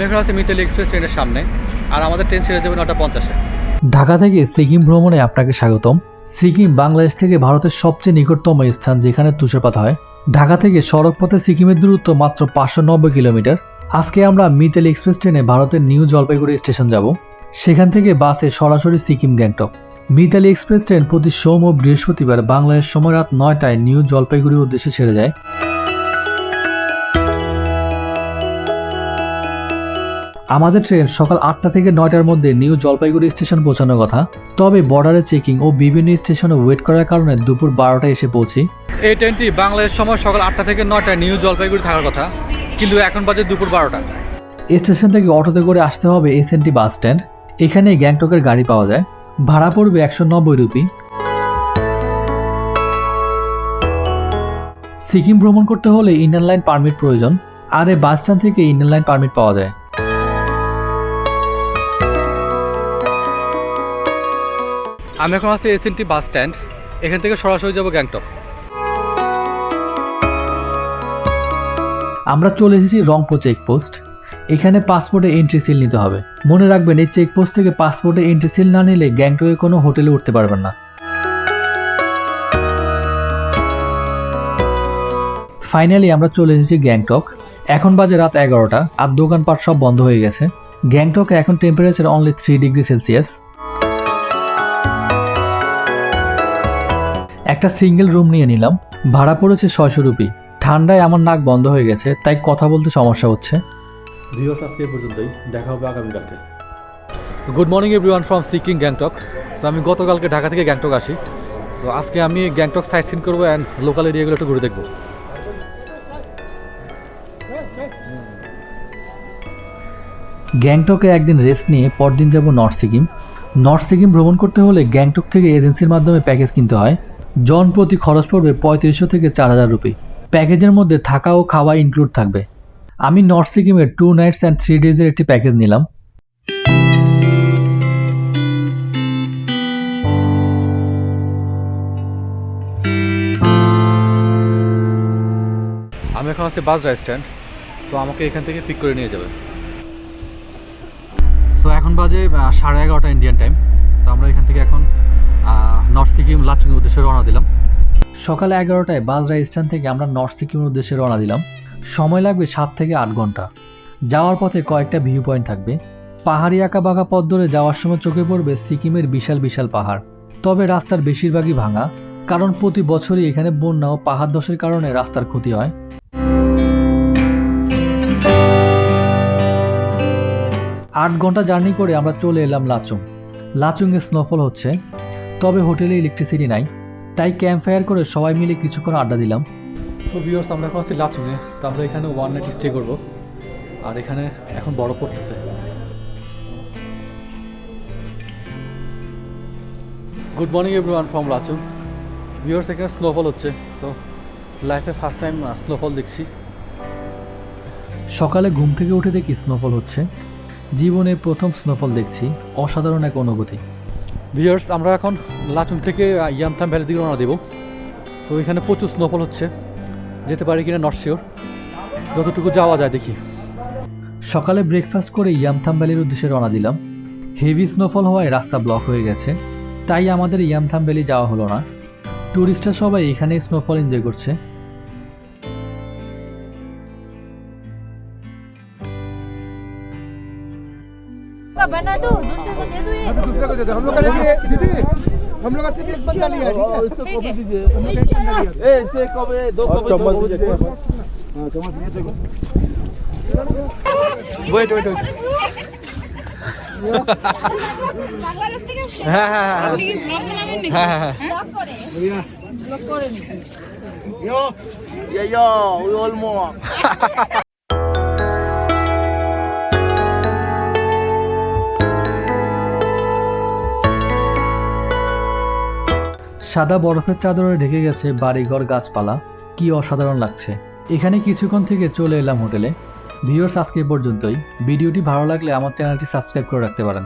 আমি এখন আছি মিতালি এক্সপ্রেস ট্রেনের সামনে, আর আমাদের ট্রেন ছেড়ে যাবে নটা পঞ্চাশে। ঢাকা থেকে সিকিম ভ্রমণে আপনাকে স্বাগতম। সিকিম বাংলাদেশ থেকে ভারতের সবচেয়ে নিকটতম স্থান যেখানে তুষারপাত হয়। ঢাকা থেকে সড়ক পথে সিকিমের দূরত্ব মাত্র পাঁচশো নব্বই কিলোমিটার। আজকে আমরা মিতালি এক্সপ্রেস ট্রেনে ভারতের নিউ জলপাইগুড়ি স্টেশন যাব। সেখান থেকে বাসে সরাসরি সিকিম গ্যাংটক। মিতালি এক্সপ্রেস ট্রেন প্রতি সোম ও বৃহস্পতিবার বাংলাদেশ সময় রাত নয়টায় নিউ জলপাইগুড়ি উদ্দেশ্যে ছেড়ে যায়। আমাদের ট্রেন সকাল আটটা থেকে নয়টার মধ্যে নিউ জলপাইগুড়ি স্টেশন পৌঁছানোর কথা। তবে বর্ডারে চেকিং ও বিভিন্ন স্টেশনে ওয়েট করার কারণে দুপুর বারোটায় এসে পৌঁছি। এই ট্রেনটি বাংলাদেশ সময় সকাল আটটা থেকে নয়টায় নিউ জলপাইগুড়ি থাকার কথা কিন্তু এখন বাজে দুপুর বারোটা। স্টেশন থেকে অটোতে করে আসতে হবে এসএনটি বাস স্ট্যান্ড। এখানে গ্যাংটকের গাড়ি পাওয়া যায়। ভাড়া পড়বে একশো নব্বই রুপি। সিকিম ভ্রমণ করতে হলে ইন্ডিয়ান লাইন পারমিট প্রয়োজন। আর এই বাস স্ট্যান্ড থেকে ইন্ডিয়ান লাইন পারমিট পাওয়া যায়। আমি এখন আছি এসএনটি বাস স্ট্যান্ড এখান থেকে সরাসরি যাব গ্যাংটক আমরা চলে এসেছি রংপো চেকপোস্ট এখানে পাসপোর্টে এন্ট্রি সিল নিতে হবে। মনে রাখবেন, এই চেকপোস্ট থেকে পাসপোর্টে এন্ট্রি সিল না নিলে গ্যাংটকে কোনো হোটেলে উঠতে পারবেন না। ফাইনালি আমরা চলে এসেছি গ্যাংটক এখন বাজে রাত এগারোটা, আর দোকানপাট সব বন্ধ হয়ে গেছে। গ্যাংটকে এখন temperature only three degree Celsius একটা সিঙ্গেল রুম নিয়ে নিলাম। ভাড়া পড়েছে ছয়শো রুপি। ঠান্ডায় আমার নাক বন্ধ হয়ে গেছে তাই কথা বলতে সমস্যা হচ্ছে। ভিউয়ার্স আজকে এই পর্যন্তই। দেখা হবে আগামীকালকে। Good morning everyone from Sikkim Gangtok তো আমি গতকালকে ঢাকা থেকে গ্যাংটক আসি। তো আজকে আমি গ্যাংটক সাইট সিন করব অ্যান্ড লোকাল এরিয়াগুলো একটু ঘুরে দেখব। গ্যাংটকে একদিন রেস্ট নিয়ে পরদিন যাব নর্থ সিকিম নর্থ সিকিম ভ্রমণ করতে হলে গ্যাংটক থেকে এজেন্সির মাধ্যমে প্যাকেজ কিনতে হয়। জন প্রতি খরচ পড়বে পঁয়ত্রিশশো থেকে চার হাজার রুপি। প্যাকেজের মধ্যে থাকা ও খাওয়া ইনক্লুড থাকবে। আমি নর্থ সিকিমের টু নাইটস অ্যান্ড থ্রি ডেজের একটি প্যাকেজ নিলাম। আমি এখন আছি বাজরা স্ট্যান্ড তো আমাকে এখান থেকে পিক করে নিয়ে যাবে। সো এখন বাজে সাড়ে এগারোটা ইন্ডিয়ান টাইম তো আমরা এখান থেকে এখন নর্থ সিকিম লাচুংয়ের উদ্দেশ্যে রওনা দিলাম। সকাল এগারোটায় বাজরা স্ট্যান্ড থেকে আমরা নর্থ সিকিমের উদ্দেশ্যে রওনা দিলাম। সময় লাগবে সাত থেকে আট ঘণ্টা। যাওয়ার পথে কয়েকটা ভিউ পয়েন্ট থাকবে। পাহাড়ি আঁকা বাঁকা পথ ধরে যাওয়ার সময় চোখে পড়বে সিকিমের বিশাল বিশাল পাহাড়। তবে রাস্তার বেশিরভাগই ভাঙা, কারণ প্রতি বছরই এখানে বন্যা ও পাহাড় দশের কারণে রাস্তার ক্ষতি হয়। আট ঘণ্টা জার্নি করে আমরা চলে এলাম লাচুং লাচুংয়ে স্নোফল হচ্ছে। তবে হোটেলে ইলেকট্রিসিটি নাই। তাই ক্যাম্প ফায়ার করে সবাই মিলে কিছুক্ষণ আড্ডা দিলাম। সো ভিউয়ার্স আমরা এখন আছি লাচুংয়ে। তো আমরা এখানে ওয়ান নাইট স্টে করব। আর এখানে এখন বড় পড়তেছে। Good morning everyone from Lachung viewers এখানে স্নোফল হচ্ছে। সো লাইফে ফার্স্ট টাইম স্নোফল দেখছি। সকালে ঘুম থেকে উঠে দেখি স্নোফল হচ্ছে। জীবনে প্রথম স্নোফল দেখছি অসাধারণ এক অনুভূতি। ভিউয়ার্স আমরা এখন লাচুং থেকে ইয়ামথাম ভ্যালি দিকে রওনা দেবো। তো এখানে প্রচুর স্নোফল হচ্ছে যেতে পারি কিনা নট শিওর যতটুকু যাওয়া যায় দেখি। সকালে ব্রেকফাস্ট করে ইয়ামথাম ভ্যালির উদ্দেশ্যে রওনা দিলাম। হেভি স্নোফল হওয়ায় রাস্তা ব্লক হয়ে গেছে তাই আমাদের ইয়ামথাম ভ্যালি যাওয়া হলো না। ট্যুরিস্টরা সবাই এখানে স্নোফল এনজয় করছে। का बना दो दूसरे को दे दो ये अभी दूसरे को दे दो हम लोग का लेंगे दीदी हम लोग का सिर्फ एक बंदा लिया है ठीक है ठीक है हम लोग का एक बंदा लिया ए इसके कप है दो कप चम्मच दीजिए हाँ चम्मच दिए देखो ওয়েট ওয়েট ওয়েট বাংলাদেশ থেকে হ্যাঁ হ্যাঁ হ্যাঁ আপনি কি ব্লগ বানাবেন নাকি হ্যাঁ হ্যাঁ হ্যাঁ ব্লগ করে ব্লগ করে নাকি यो ये यो we all সাদা বরফের চাদরে ঢেকে গেছে বাড়িঘর গাছপালা। কি অসাধারণ লাগছে। এখানে কিছুক্ষণ থেকে চলে এলাম হোটেলে। ভিউয়ার্স, আজকে পর্যন্তই। ভিডিওটি ভালো লাগলে আমার চ্যানেলটি সাবস্ক্রাইব করে রাখতে পারেন।